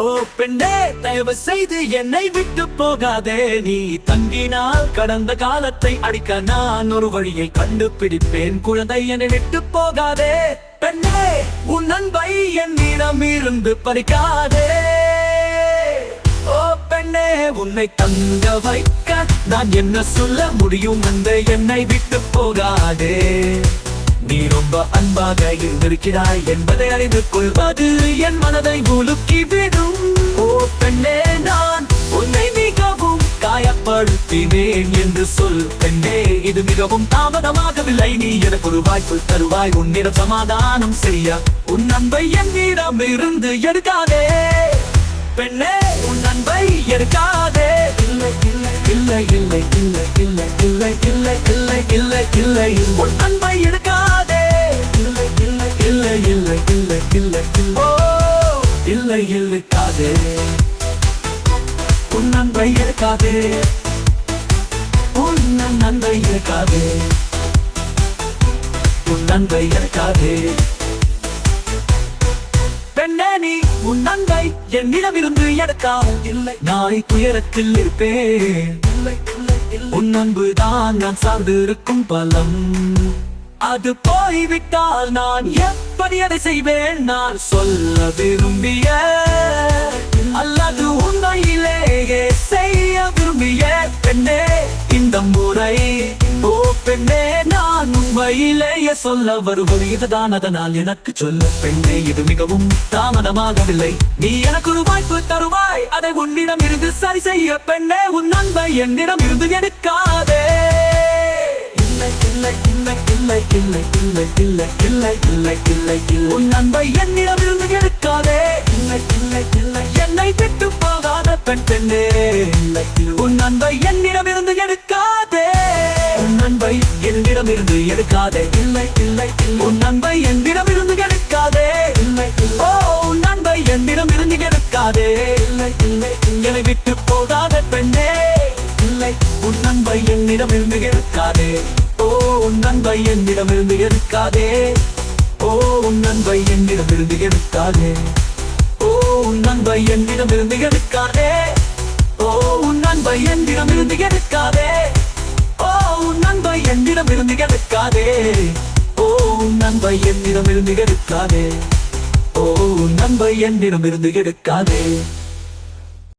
ஓ பெண்ணே தயவு செய்து என்னை விட்டு போகாதே. நீ தங்கினால் கடந்த காலத்தை அடிக்க நான் ஒரு வழியை கண்டுபிடிப்பேன். குழந்தை என்னை விட்டு போகாதே. பெண்ணே உன் அன்பை என்னிடம் இருந்து பறிக்காதே. ஓ பெண்ணே உன்னை தங்க வைக்க நான் என்ன சொல்ல முடியும் அந்த என்னை விட்டு போகாதே. நீ ரொம்ப அன்பாக இருந்திருக்கிறாய் என்பதை அறிந்து கொள்வது என் மனதை உலுக்கி பெண்ணே இது மிகவும் தாமதமாகவில்லை நீ எனக்கு ஒரு வாய்ப்பு தருவாய் உன்னிடம் சமாதானம் செய்ய உன் அன்பை என்னிடம் இருந்து எடுக்காதே பெண்ணே உன் அன்பை எடுக்காதே இல்லை இல்லை இல்லை இல்லை இல்லை இல்லை இல்லை இல்லை இல்லை இல்லை இல்லை உன் அன்பை எடுக்காதே இல்லை இல்லை இல்லை இல்லை இல்லை இல்லை இல்லை ஓ இல்லை இழுக்காதே உன் அன்பை எடுக்காதே உன் அன்பை இருக்காதே. உன் அன்பை இருக்காதே. பெண்ணே நீ உன் அன்பை என்னிடமிருந்து எடுக்கா இல்லை. நாளை துயரத்தில் இருப்பேன். உன் அன்பு தான் நான் சார்ந்து இருக்கும் பலம். அது போய்விட்டால் நான் எப்படி அதை செய்வேன்? நான் சொல்ல விரும்பிய உண்மையிலேயே சொல்ல வருவது இதுதான் அதனால் எனக்கு சொல்ல பெண்ணே இது மிகவும் தாமதமாகவில்லை நீ எனக்கு ஒரு வாய்ப்பு தருவாய் அதை உன்னிடம் இருந்து சரி செய்ய பெண்ணே உன் அன்பை என்னிடம் இருந்து எடுக்காதே இல்லை இல்லை இல்லை இல்லை இல்லை இல்லை இல்லை இல்லை இல்லை இல்லை இல்லை உன் அன்பை என்னிடம் இருந்து எடுக்காதே இல்லை இல்லை இல்லை என்னை விட்டு போகாத பெண் பெண்ணே உன் அன்பை என்னிடம் இருந்து எடுக்காதே என்னிடமிருந்து எடுக்காதே. இல்லை இல்லை உன் நண்பை என்னிடமிருந்து எடுக்காதே. இல்லை ஓ உன் நண்பை என்னிடமிருந்து எடுக்காதே. இல்லை இல்லை. என்னை விட்டு போகாத பெண்ணே. இல்லை உன் நண்பை என்னிடமிருந்து எடுக்காதே. ஓ உன் நண்பை என்னிடமிருந்து எடுக்காதே. ஓ உன் நண்பை என்னிடமிருந்து எடுக்காதே. ஓ உன் நண்பை என்னிடமிருந்து எடுக்காதே. ஓ உன் நண்பை என்னிடமிருந்து எடுக்காதே. நம்ப என்னிடமிருந்து எடுக்காதே. ஓ நம்ப என்னிடமிருந்து எடுக்காதே.